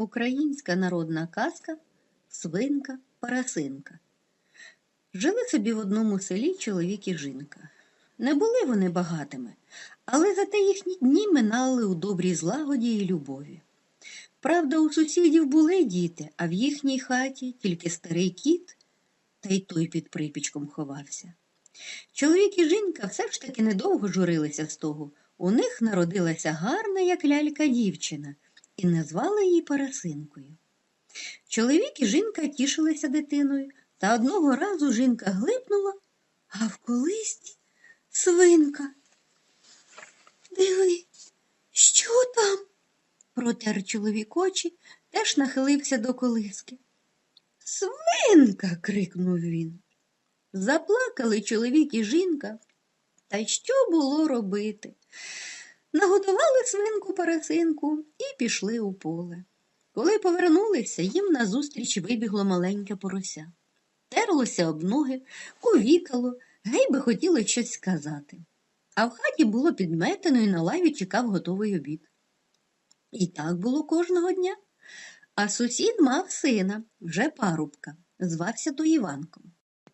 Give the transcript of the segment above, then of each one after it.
Українська народна казка Свинка Парасинка. Жили собі в одному селі чоловік і жінка. Не були вони багатими, але зате їхні дні минали у добрій злагоді і любові. Правда, у сусідів були діти, а в їхній хаті тільки старий кіт, та й той під припічком ховався. Чоловік і жінка все ж таки недовго журилися з того. У них народилася гарна, як лялька дівчина, і назвали її Парасинкою. Чоловік і жінка тішилися дитиною, та одного разу жінка глипнула, а в колисті свинка. Диви, що там? протер чоловік очі, теж нахилився до колиски. Свинка. крикнув він. Заплакали чоловік і жінка. Та що було робити? Нагодували свинку парасинку і пішли у поле. Коли повернулися, їм назустріч вибігло маленьке порося. Терлося об ноги, кувікало, гей би хотіло щось сказати. А в хаті було підметено і на лаві чекав готовий обід. І так було кожного дня. А сусід мав сина, вже парубка, звався то Іванком.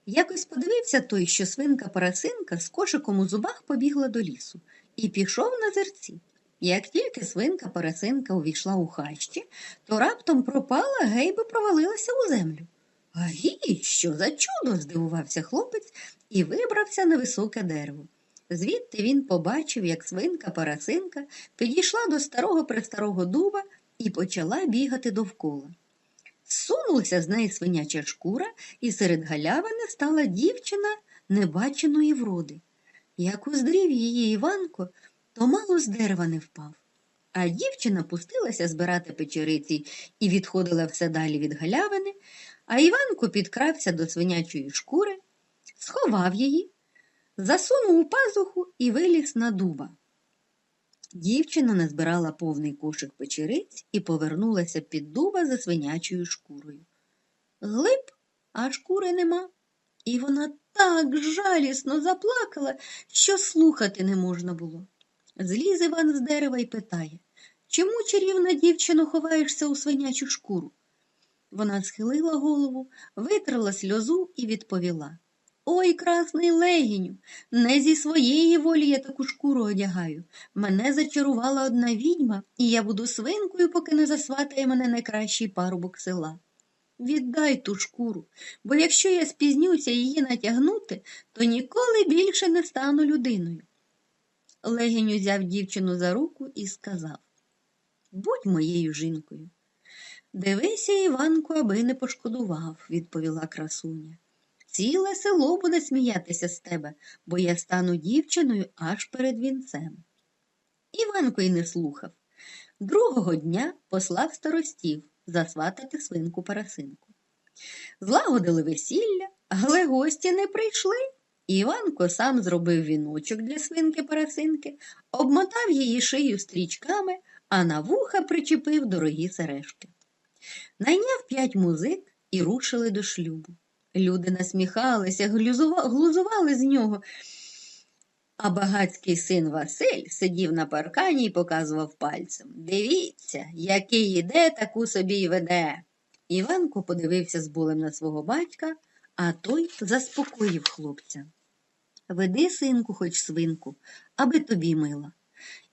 Якось подивився той, що свинка Парасинка з кошиком у зубах побігла до лісу і пішов на зерці. Як тільки свинка Парасинка увійшла у хащі, то раптом пропала, гейби провалилася у землю. Агі, що за чудо? здивувався хлопець і вибрався на високе дерево. Звідти він побачив, як свинка Парасинка підійшла до старого престарого дуба і почала бігати довкола. Сунулася з неї свиняча шкура, і серед галявини стала дівчина небаченої вроди. Як уздрів її Іванко, то мало з дерева не впав. А дівчина пустилася збирати печериці і відходила все далі від галявини, а Іванко підкрався до свинячої шкури, сховав її, засунув у пазуху і виліз на дуба. Дівчина назбирала повний кошик печериць і повернулася під дуба за свинячою шкурою. Глиб, а шкури нема. І вона так жалісно заплакала, що слухати не можна було. Зліз Іван з дерева і питає Чому, чарівна дівчино, ховаєшся у свинячу шкуру? Вона схилила голову, витрила сльозу і відповіла Ой, красний легіню, не зі своєї волі я таку шкуру одягаю. Мене зачарувала одна відьма, і я буду свинкою, поки не засватає мене найкращий парубок села. Віддай ту шкуру, бо якщо я спізнюся її натягнути, то ніколи більше не стану людиною. Легінь узяв дівчину за руку і сказав Будь моєю жінкою. Дивися, Іванку, аби не пошкодував, відповіла красуня. Ціле село буде сміятися з тебе, бо я стану дівчиною аж перед вінцем. Іванко й не слухав. Другого дня послав старостів засватати свинку парасинку. Злагодили весілля, але гості не прийшли. Іванко сам зробив віночок для свинки парасинки, обмотав її шию стрічками, а на вуха причепив дорогі сережки. Найняв п'ять музик і рушили до шлюбу. Люди насміхалися, глузували з нього. А багацький син Василь сидів на паркані і показував пальцем Дивіться, який іде, таку собі й веде. Іванко подивився з болем на свого батька, а той заспокоїв хлопця. Веди, синку, хоч свинку, аби тобі мила.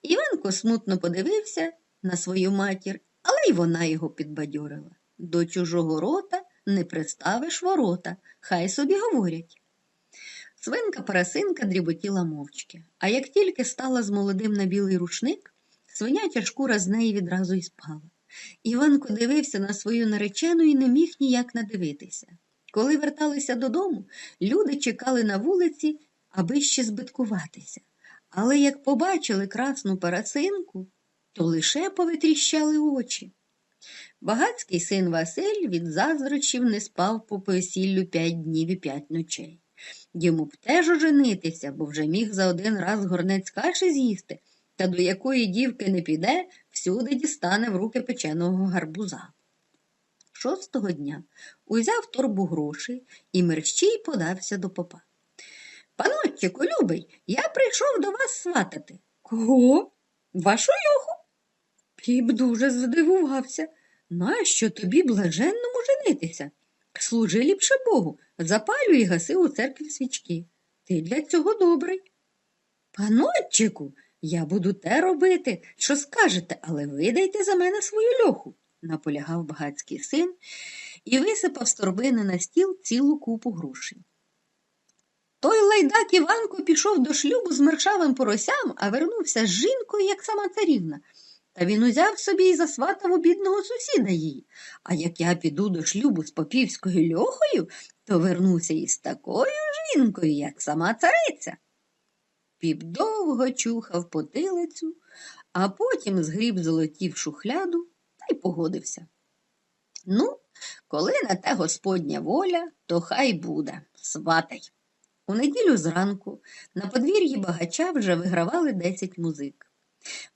Іванко смутно подивився на свою матір, але й вона його підбадьорила. До чужого рота не приставиш ворота, хай собі говорять. Свинка Парасинка дріботіла мовчки, а як тільки стала з молодим на білий рушник, свиняча шкура з неї відразу й спала. Іванко дивився на свою наречену і не міг ніяк надивитися. Коли верталися додому, люди чекали на вулиці, аби ще збиткуватися. Але як побачили красну парасинку, то лише повитріщали очі. Багацький син Василь від заздрощів не спав по весіллю п'ять днів і п'ять ночей. Йому б теж оженитися, бо вже міг за один раз горнець каші з'їсти, та до якої дівки не піде, всюди дістане в руки печеного гарбуза. Шостого дня узяв торбу грошей і мерщій подався до попа. Панотчику, любий, я прийшов до вас сватати. Кого? Вашу йоху? Піп дуже здивувався. Нащо тобі блаженному женитися? Служи ліпше Богу, запалюй і гаси у церкві свічки. Ти для цього добрий. Панотчику, я буду те робити, що скажете, але видайте за мене свою льоху, наполягав багацький син і висипав з торбини на стіл цілу купу грошей. Той лайдак Іванко пішов до шлюбу з мершавим поросям, а вернувся з жінкою, як сама царівна. Та він узяв собі і засватав у бідного сусіда її. А як я піду до шлюбу з попівською льохою, то вернуся із такою жінкою, як сама цариця. Піп довго чухав потилицю, а потім згріб золоті в шухляду та й погодився. Ну, коли на те Господня воля, то хай буде, сватай. У неділю зранку на подвір'ї багача вже вигравали десять музик.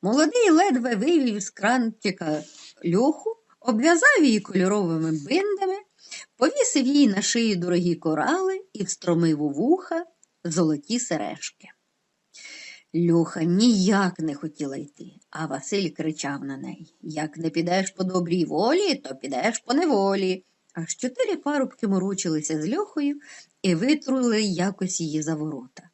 Молодий ледве вивів з крантика льоху, обв'язав її кольоровими биндами, повісив їй на шию дорогі корали і встромив у вуха золоті сережки. Льоха ніяк не хотіла йти, а Василь кричав на неї Як не підеш по добрій волі, то підеш по неволі. Аж чотири парубки морочилися з льохою і витрули якось її за ворота.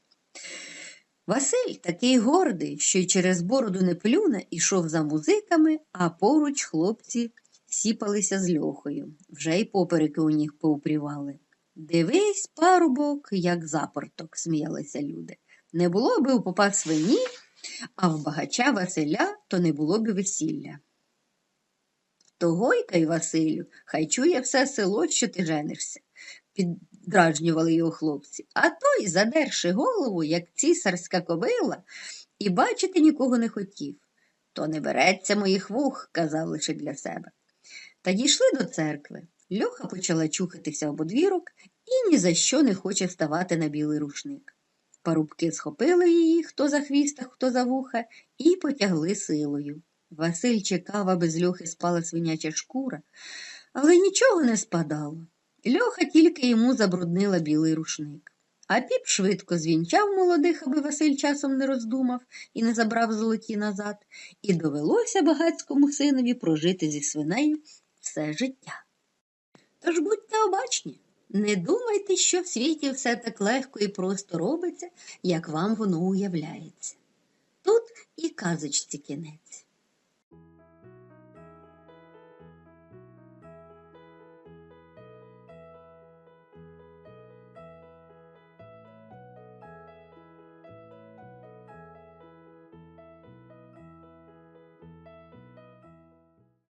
Василь, такий гордий, що й через бороду не плюне, ішов за музиками, а поруч хлопці сіпалися з льохою, вже й попереки у них поупрівали. Дивись, парубок, як запорток, сміялися люди. Не було би у попа свині, а в багача Василя то не було б весілля. То гойкай, Василю, хай чує все село, що ти женишся, піддражнювали його хлопці. А той, задерши голову, як цісарська кобила, і бачити нікого не хотів. То не береться моїх вух, казав лише для себе. Та дійшли до церкви. Льоха почала чухатися об одвірок і ні за що не хоче вставати на білий рушник. Парубки схопили її, хто за хвіста, хто за вуха, і потягли силою. Василь чекав, аби з льохи спала свиняча шкура, але нічого не спадало. Льоха тільки йому забруднила білий рушник. А піп швидко звінчав молодих, аби Василь часом не роздумав і не забрав золоті назад, і довелося багацькому синові прожити зі свинею все життя. Тож будьте обачні, не думайте, що в світі все так легко і просто робиться, як вам воно уявляється. Тут і казочці кінець.